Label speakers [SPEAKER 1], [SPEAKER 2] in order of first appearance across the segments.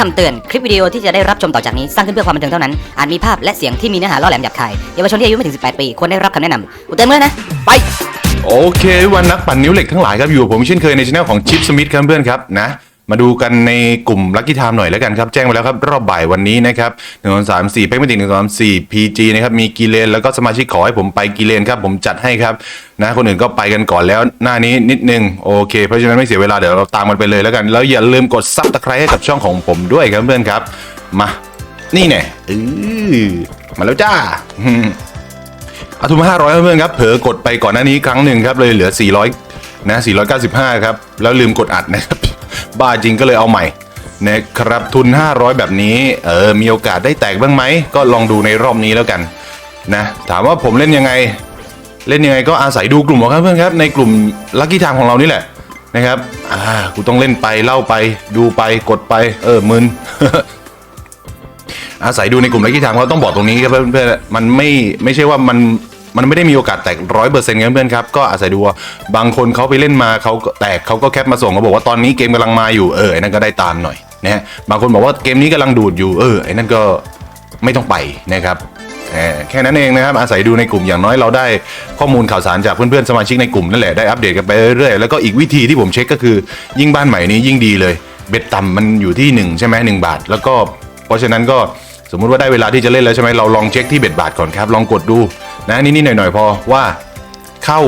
[SPEAKER 1] คำเตือน คลิปวิดีโอที่จะได้รับชมต่อจากนี้ สร้างขึ้นเพื่อความบันเทิงเท่านั้น อาจมีภาพและเสียงที่มีเนื้อหาล่อแหลมหยาบคาย เยาวชนที่อายุไม่ถึง 18 ปี ควรได้รับคำแนะนำอุเตือนเมื่อนะ ไป
[SPEAKER 2] โอเค วันนักปั่นนิ้วเหล็กทั้งหลายครับอยู่กับผมเช่นเคยในช่องของชิปสมิธครับเพื่อนครับนะ มาดูกันในกลุ่มลัคกี้ไทม์หน่อยแล้วกันครับ แจ้งไปแล้วครับ รอบบ่ายวันนี้นะครับหนึ่งสามสี่เพ็กไม่ติดหนึ่งสามสี่พีจีนะครับ มีกีเลน แล้วก็สมาชิกขอให้ผมไปกีเลนครับ ผมจัดให้ครับ นะคนอื่นก็ไปกันก่อนแล้วหน้านี้นิดนึง โอเค เพราะฉะนั้นไม่เสียเวลาเดี๋ยวเราตามกันไปเลยแล้วกัน แล้วอย่าลืมกดซับตะไคร้ให้กับช่องของผมด้วยครับเพื่อนครับ มา นี่แน่เออมาแล้วจ้าอาทุนมา500เพื่อนครับเผลอกดไปก่อนหน้านี้ครั้งหนึ่งครับเลยเหลือ 400 นะ 495 ครับ แล้วลืมกดอัดนะครับ บ้าจริงก็เลยเอาใหม่นะครับทุน 500 แบบนี้เออมีโอกาสได้แตกบ้างไหม ก็ลองดูในรอบนี้แล้วกันนะถามว่าผมเล่นยังไง เล่นยังไงก็อาศัยดูกลุ่มของครับเพื่อนครับ ในกลุ่มลัคกี้ทางของเรานี่แหละนะครับอ่ากูต้องเล่นไปเล่าไป ดูไปกดไป เออมึนอาศัยดูในกลุ่มไลกี้ทางเราต้องบอกตรงนี้ครับเพื่อนๆมันไม่ไม่ใช่ว่ามัน มันไม่ได้มีโอกาสแตกร้อยเปอร์เซ็นต์ครับเพื่อนครับก็อาศัยดูบางคนเขาไปเล่นมาเขาแตกเขาก็แคปมาส่งเขาบอกว่าตอนนี้เกมกำลังมาอยู่เออไอ้นั่นก็ได้ตามหน่อยนะฮะบางคนบอกว่าเกมนี้กำลังดูดอยู่เออไอ้นั่นก็ไม่ต้องไปนะครับแค่นั้นเองนะครับอาศัยดูในกลุ่มอย่างน้อยเราได้ข้อมูลข่าวสารจากเพื่อนๆสมาชิกในกลุ่มนั่นแหละได้อัปเดตกันไปเรื่อยๆแล้วก็อีกวิธีที่ผมเช็คก็คือ ยิ่งบ้านใหม่นี้ยิ่งดีเลย เบ็ดต่ำมันอยู่ที่หนึ่งใช่ไหมหนึ่งบาท แล้วก็เพราะฉะนั้นก็สมมุติว่าได้เวลาที่จะเล่นแล้วใช่ไหมเราลองเช็คที่เบ็ดบาทก่อนครับลองกดดู นะนิดๆหน่อยๆพอว่าเข้า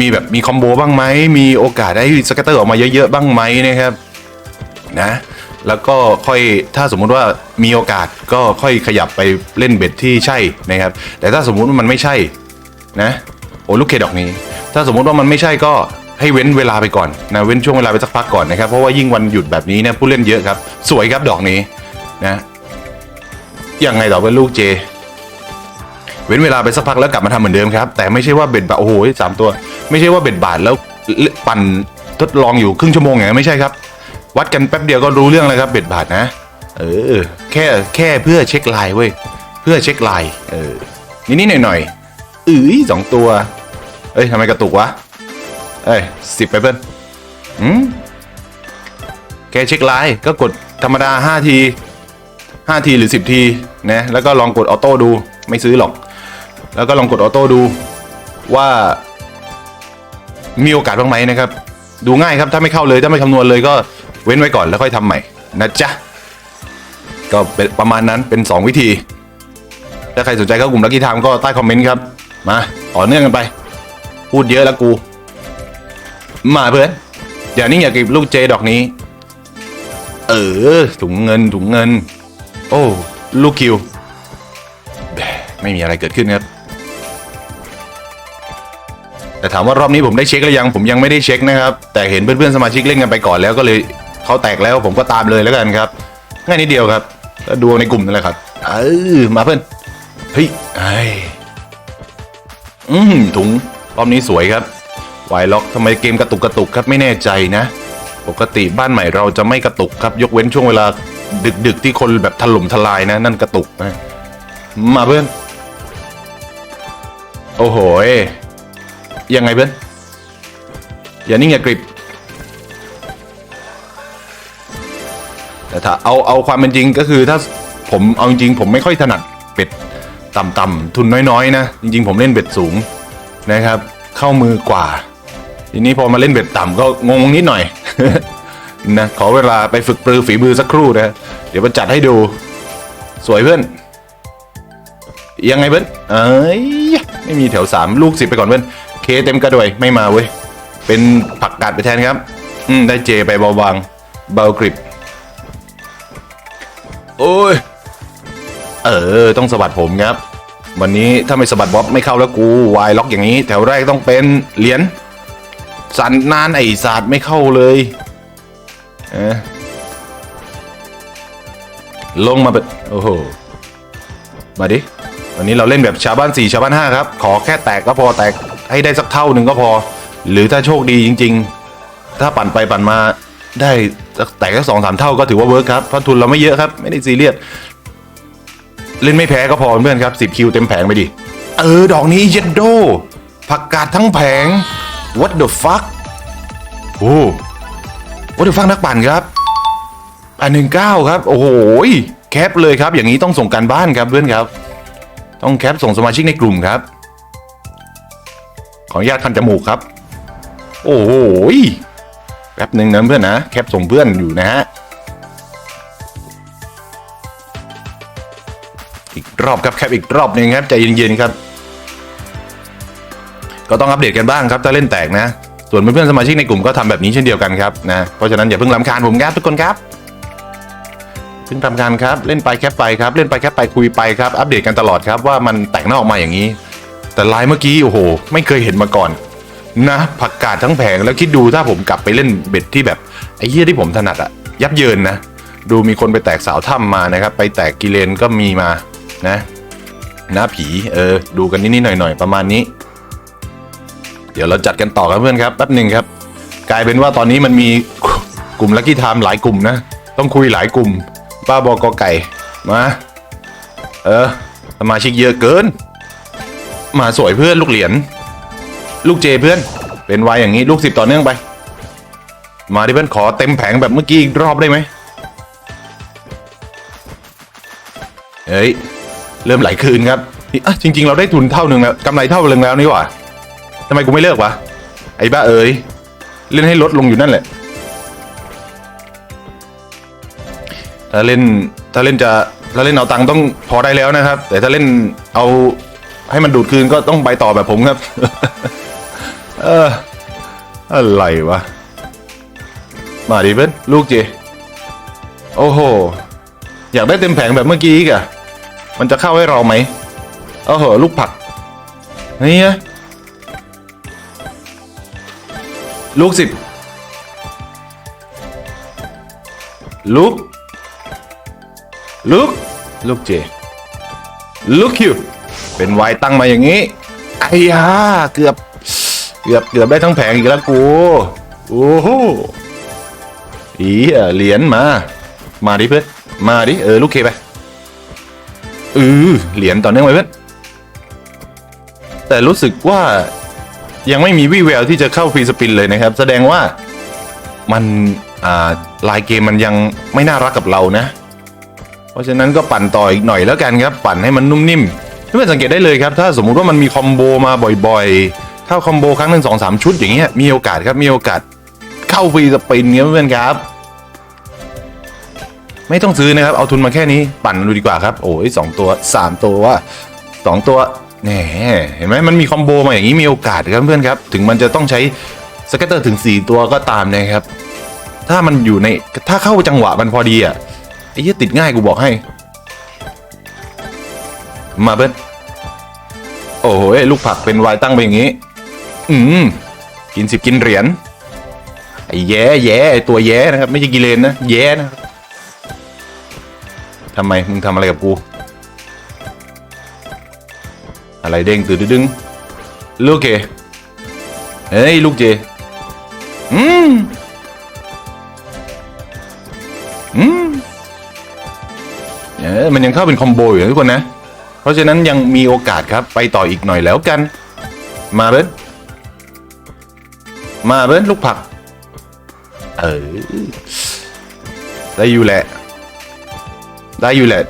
[SPEAKER 2] มีแบบมีคอมโบบ้างไหมมีโอกาสได้สเกตเตอร์ออกมาเยอะๆบ้างไหมนะครับนะแล้วก็ค่อยถ้าสมมุติว่ามีโอกาสก็ค่อยขยับไปเล่นเบ็ดที่ใช่นะครับ แต่ถ้าสมมุติว่ามันไม่ใช่นะโอ้ลูกเคดอกนี้ ถ้าสมมุติว่ามันไม่ใช่ก็ให้เว้นเวลาไปก่อนนะเว้นช่วงเวลาไปสักพักก่อนนะครับเพราะว่ายิ่งวันหยุดแบบนี้เนี่ยผู้เล่นเยอะครับ สวยครับดอกนี้นะยังไงต่อเป็นลูกเจ เว้นเวลาไปสักพักแล้วกลับมาทำเหมือนเดิมครับ แต่ไม่ใช่ว่าเบ็ดบาทโอ้โหสามตัว ไม่ใช่ว่าเบ็ดบาทแล้วปั่นทดลองอยู่ครึ่งชั่วโมงอย่างนั้ไม่ใช่ครับ วัดกันแป๊บเดียวก็รู้เรื่องเลยครับเบ็ดบาทนะ เออ แค่แค่เพื่อเช็คลน์เว้ยเพื่อเช็คลน์เออนิดๆหน่อยๆอือสองตัว เอ้ยทำไมกระตุกวะเอ้ยสิบไปเพื่อนอืมแค่เช็คลน์ก็กดธรรมดาห้าทีห้าทีหรือสิบทีนะแล้วก็ลองกดออโต้ดูไม่ซื้อหรอก แล้วก็ลองกดออโต้ดูว่า มีโอกาสบ้างไหมนะครับ ดูง่ายครับถ้าไม่เข้าเลยถ้าไม่คำนวณเลยก็เว้นไว้ก่อนแล้วค่อยทำใหม่นะจ๊ะก็เป็นประมาณนั้นเป็น 2 วิธี ถ้าใครสนใจเข้ากลุ่มลักกี้ไทม์ก็ใต้คอมเมนต์ครับ มาต่อเนื่องกันไป พูดเยอะแล้วกู มาเพื่อนอย่านิ่งอย่าเก็บลูกเจดอกนี้ เออถุงเงินถุงเงิน โอ้ ลูกคิว ไม่มีอะไรเกิดขึ้นครับ แต่ถามว่ารอบนี้ผมได้เช็คหรือยังผมยังไม่ได้เช็คนะครับแต่เห็นเพื่อนๆสมาชิกเล่นกันไปก่อนแล้วก็เลยเขาแตกแล้วผมก็ตามเลยแล้วกันครับง่ายนิดเดียวครับก็ดูในกลุ่มนั่นแหละครับเออมาเพื่อนเฮ้ยไออืมถุงรอบนี้สวยครับไวล็อกทำไมเกมกระตุกกระตุกครับไม่แน่ใจนะ ปกติบ้านใหม่เราจะไม่กระตุกครับ ยกเว้นช่วงเวลาดึกๆที่คนแบบถล่มทลายนะ นั่นกระตุกนะมาเพื่อน โอ้โห ยังไงเพื่อนอย่านิ่งอย่ากริบแต่ถ้าเอาเอาความเป็นจริงก็คือถ้าผมเอาจริงผมไม่ค่อยถนัดเบ็ดต่ำๆทุนน้อยๆนะจริง ๆ ผมเล่นเบ็ดสูงนะครับ เข้ามือกว่า ทีนี้พอมาเล่นเบ็ดต่ำก็งงนิดหน่อยนะขอเวลาไปฝึกปรือฝีมือสักครู่นะ เดี๋ยวมาจัดให้ดู สวยเพื่อน ยังไงเพื่อนเอ้ยไม่มีแถวสามลูกสิบไปก่อนเพื่อน เคเต็มกระดวยไม่มาเว้ย เป็นผักกาดไปแทนครับ อืม ได้เจไปเบาบางเบากริบ โอ้ย เออ ต้องสะบัดผมครับ วันนี้ถ้าไม่สะบัดบ๊อบไม่เข้าแล้วกูวายล็อกอย่างนี้ แถวแรกต้องเป็นเหรียญสันนานไอศาสตร์ไม่เข้าเลยเอะลงมาแบบโอ้โห มาดิ วันนี้เราเล่นแบบชาวบ้านสี่ชาวบ้านห้าครับ ขอแค่แตกก็พอแตก ให้ได้สักเท่าหนึ่งก็พอ หรือถ้าโชคดีจริง ๆ ถ้าปั่นไปปั่นมาได้แตกแค่สองสามเท่าก็ถือว่าเวิร์คครับเพราะทุนเราไม่เยอะครับ ไม่ได้ซีเรียสเล่นไม่แพ้ก็พอเพื่อนครับสิบคิวเต็มแผงไปดิ เออ ดอกนี้เย็ดโดผักกาดทั้งแผง what the fuck โอ้ what the fuck นักปั่นครับอันหนึ่งเก้าครับ โอ้โหแคปเลยครับ อย่างนี้ต้องส่งการบ้านครับเพื่อนครับ ต้องแคปส่งสมาชิกในกลุ่มครับ ขออนุญาตคันจมูกครับ โอ้โหแป๊บหนึ่งนะเพื่อนนะ แคปส่งเพื่อนอยู่นะฮะ อีกรอบครับแคปอีกรอบหนึ่งครับใจเย็นๆครับ ก็ต้องอัปเดตกันบ้างครับถ้าเล่นแตกนะ ส่วนเพื่อนๆสมาชิกในกลุ่มก็ทำแบบนี้เช่นเดียวกันครับนะ เพราะฉะนั้นอย่าเพิ่งรำคาญผมครับทุกคนครับเพิ่งรำคาญครับเล่นไปแคปไปครับเล่นไปแคปไปคุยไปครับอัปเดตกันตลอดครับว่ามันแตกหน้าออกมาอย่างนี้ แต่ไลน์เมื่อกี้โอ้โห ไม่เคยเห็นมาก่อน นะผักกาดทั้งแผงแล้วคิดดูถ้าผมกลับไปเล่นเบ็ดที่แบบไอ้เหี้ยที่ผมถนัดอะยับเยินนะ ดูมีคนไปแตกสาวถ้ำมานะครับ ไปแตกกิเลนก็มีมานะหน้าผีเออ ดูกันนิดๆหน่อยๆประมาณนี้ เดี๋ยวเราจัดกันต่อครับเพื่อนครับแป๊บหนึ่งครับ กลายเป็นว่าตอนนี้มันมีกลุ่มลักกี้ไทม์หลายกลุ่มนะ ต้องคุยหลายกลุ่ม ป้าบอกอไก่มา เออสมาชิกเยอะเกิน มาสวยเพื่อนลูกเหรียญลูกเจเพื่อน เป็นวายอย่างนี้ลูกสิบต่อเนื่องไป มาดิเพื่อนขอเต็มแผงแบบเมื่อกี้อีกรอบได้ไหมเฮ้ยเริ่มไหลคืนครับอะจริง ๆ เราได้ทุนเท่าหนึ่งแล้วกำไรเท่าหนึ่งแล้วนี่หว่าทำไมกูไม่เลิกวะไอ้บ้าเอ๋ยเล่นให้ลดลงอยู่นั่นแหละ ถ้าเล่นถ้าเล่นจะถ้าเล่นเอาตังค์ต้องพอได้แล้วนะครับ แต่ถ้าเล่นเอา ให้มันดูดคืนก็ต้องไปต่อแบบผมครับ เอออะไรวะ มาดิเพื่อนลูกเจ โอ้โห อยากได้เต็มแผงแบบเมื่อกี้อีกอะมันจะเข้าให้เราไหมโอ้โห ลูกผัก นี่ไงลูกสิบลูกลูกลูกเจลูกคิว เป็นวายตั้งมาอย่างนี้ไอ้ยาเกือบ เกือบเกือบได้ทั้งแผงอีกแล้วกูโอ้โหอีเอ่อเหรียญมา มาดิเพื่อนมาดิเออลูกเคไปเออเหรียญต่อเนื่องไปเพื่อนแต่รู้สึกว่ายังไม่มีวี่แววที่จะเข้าฟรีสปินเลยนะครับ แสดงว่ามันอ่าลายเกมมันยังไม่น่ารักกับเรานะ เพราะฉะนั้นก็ปั่นต่ออีกหน่อยแล้วกันครับ ปั่นให้มันนุ่มนิ่ม เพื่อนสังเกตได้เลยครับ ถ้าสมมุติว่ามันมีคอมโบมาบ่อยๆเข้าคอมโบครั้งหนึ่งสองสามชุดอย่างเงี้ยมีโอกาสครับมีโอกาสเข้าฟรีสปินเงี้ยเพื่อนครับ ไม่ต้องซื้อนะครับ เอาทุนมาแค่นี้ปั่นดูดีกว่าครับ โอ้ยสองตัวสามตัวว่าสองตัวแหมเห็นไหมมันมีคอมโบมาอย่างนี้มีโอกาสครับเพื่อนครับ ถึงมันจะต้องใช้สเก็ตเตอร์ถึง 4 ตัวก็ตามนะครับ ถ้ามันอยู่ในถ้าเข้าจังหวะมันพอดีอะไอ้เหี้ยติดง่ายกูบอกให้ มาเบิ้ลโอ้โหลูกผักเป็นวายตั้งไปอย่างนี้ อืมกินสิบกินเหรียญไอ้แย่แย่ไอ้ตัวแย่นะครับ ไม่ใช่กิเลนนะแย่นะทำไมมึงทำอะไรกับกู อะไรเด้งตื่นดึงลูกเกเฮ้ยลูกเจอืมอืมเออมันยังเข้าเป็นคอมโบอยู่นะทุกคนนะ เพราะฉะนั้นยังมีโอกาสครับไปต่ออีกหน่อยแล้วกัน มาเบิ้ลมาเบิ้ลลูกผัก เออ ได้อยู่แหละ ได้อยู่แหละ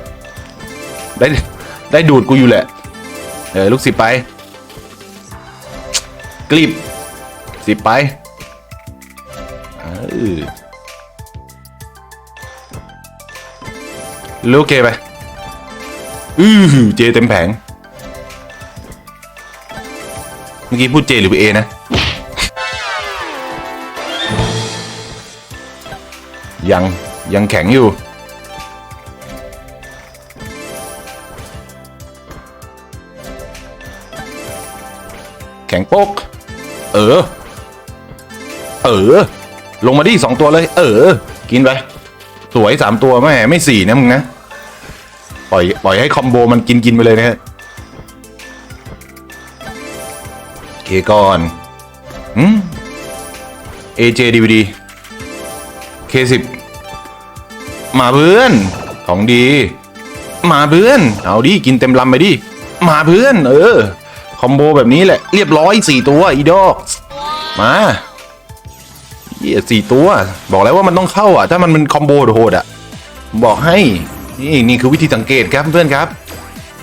[SPEAKER 2] ได้ได้ดูดกูอยู่แหละ เออลูกสิบไปกลีบสิบไปเออลูกเคไป อือหือเจเต็มแผง เมื่อกี้พูดเจหรือเอนะ ยังยังแข็งอยู่ แข็งโป๊ก เออ เออ ลงมาดิสองตัวเลย เออ กินไป สวยสามตัวแม่ไม่สี่นะมึงนะ ปล่อยปล่อยให้คอมโบมันกินกินไปเลยนะฮะเคก่อนอืม AJ DVD K10 มาเพื่อน ของดี มาเพื่อน เอาดิ กินเต็มลำไปดิ มาเพื่อน เออ คอมโบแบบนี้แหละ เรียบร้อยสี่ตัว อีดอก มาเหี้ยสี่ตัว บอกแล้วว่ามันต้องเข้าอะ ถ้ามันเป็นคอมโบโหดอะ บอกให้ นี่นี่คือวิธีสังเกตครับเพื่อนครับ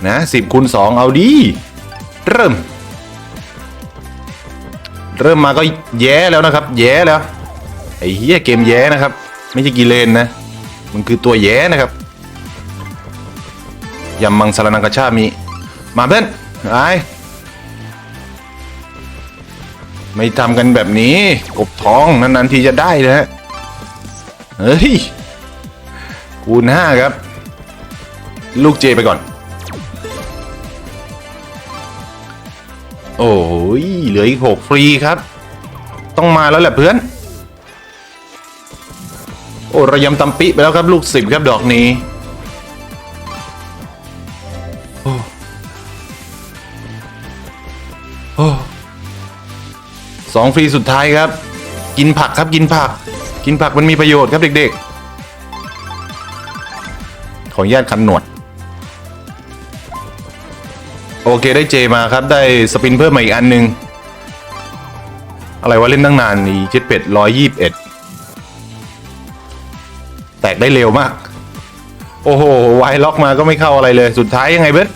[SPEAKER 2] นะสิบคูณสองเอาดี เริ่ม เริ่มมาก็แย้แล้วนะครับ แย้แล้ว ไอ้เหี้ยเกมแย้นะครับ ไม่ใช่กีเลนนะ มันคือตัวแย้นะครับยำมังสารนังกระชามี มาเพื่อนไอไม่ทำกันแบบนี้ กบท้องนานๆทีจะได้นะฮะ เฮ้ย คูณห้าครับ ลูกเจไปก่อน โอ้ยเหลืออีกหกฟรีครับ ต้องมาแล้วแหละเพื่อน โอ้ระยำตำปิไปแล้วครับลูกสิบครับดอกนี้โอ้โอ้สองฟรีสุดท้ายครับ กินผักครับกินผัก กินผักมันมีประโยชน์ครับเด็กๆขออนุญาตคันหนวด โอเคได้เจมาครับ ได้สปินเพิ่มมาอีกอันหนึง อะไรวะเล่นตั้งนานนี่เจ็ดเป็ดร้อยยี่สิบเอ็ดแตกได้เร็วมาก โอ้โหวายล็อกมาก็ไม่เข้าอะไรเลย สุดท้ายยังไงเบส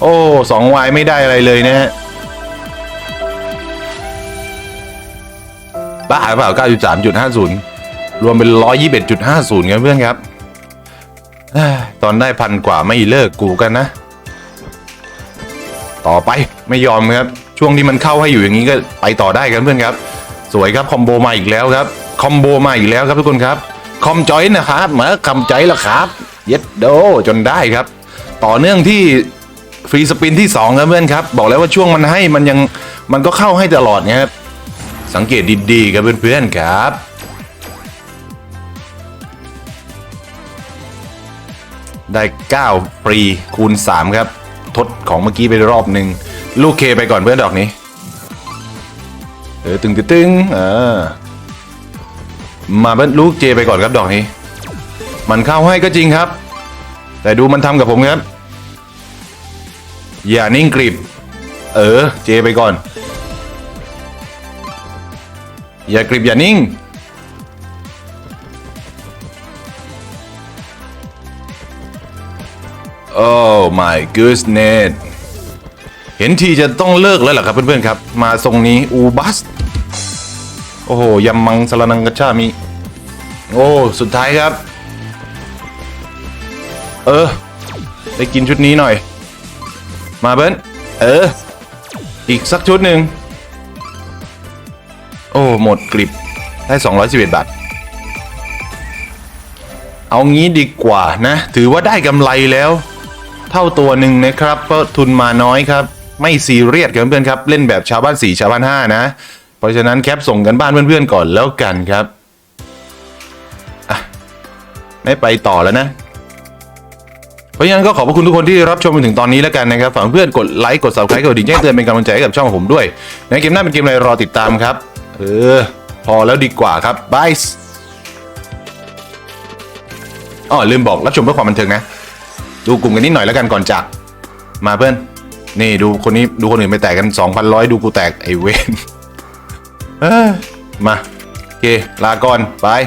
[SPEAKER 2] โอ้สองวายไม่ได้อะไรเลยนะฮะบ้าหรือเปล่า 9.3.50 รวมเป็น 121.50 ครับเพื่อนครับ ตอนได้พันกว่าไม่เลิกกูกันนะ ต่อไปไม่ยอมครับ ช่วงที่มันเข้าให้อยู่อย่างนี้ก็ไปต่อได้ครับเพื่อนครับ สวยครับคอมโบมาอีกแล้วครับคอมโบมาอีกแล้วครับทุกคนครับคอมจอยนะครับมาคำใจแล้วครับ เย็ดโดจนได้ครับ ต่อเนื่องที่ฟรีสปินที่สองครับเพื่อนครับบอกแล้วว่าช่วงมันให้มันยังมันก็เข้าให้ตลอดไงครับสังเกตดีๆครับเพื่อนๆครับได้9ฟรีคูณ 3 ครับ ทดของเมื่อกี้ไปรอบหนึ่งลูกเคไปก่อนเพื่อนดอกนี้ เออตึงตึงตึงเออมาเพื่อนลูกเจไปก่อนครับดอกนี้ มันเข้าให้ก็จริงครับ แต่ดูมันทำกับผมครับ อย่านิ่งกริบ เออ เจไปก่อน อย่ากริบอย่านิ่ง โอ้ my goodness เห็นทีจะต้องเลิกแล้วเหรอครับเพื่อนๆครับ มาทรงนี้อูบัส โอ้โหยำมังสารนังกระชามี โอ้ สุดท้ายครับ เออ ได้กินชุดนี้หน่อย มาเบิ้ลเออ อีกสักชุดหนึ่ง โอ้ หมดกลิบ ได้ 211 บาท เอางี้ดีกว่านะ ถือว่าได้กำไรแล้ว เท่าตัวหนึ่งนะครับเพราะทุนมาน้อยครับ ไม่ซีเรียสครับเพื่อนๆครับ เล่นแบบชาวบ้านสี่ชาวบ้านห้านะ เพราะฉะนั้นแคปส่งกันบ้านเพื่อนๆก่อนแล้วกันครับไม่ไปต่อแล้วนะเพราะฉะนั้นก็ขอบพระคุณทุกคนที่รับชมมาถึงตอนนี้แล้วกันนะครับฝากเพื่อนกดไลค์กด subscribe กดดิ่งแจ้งเตือนเป็นกำลังใจให้กับช่องของผมด้วย ในเกมหน้าเป็นเกมอะไรรอติดตามครับ เออ พอแล้วดีกว่าครับบายอ๋อลืมบอกรับชมเพื่อความบันเทิงนะ ดูกลุ่มกันนิดหน่อยแล้วกันก่อนจาก มาเพื่อน นี่ดูคนนี้ดูคนอื่นไปแตกกัน2,100 ดูกูแตกไอเวนมา โอเค ลาก่อนบาย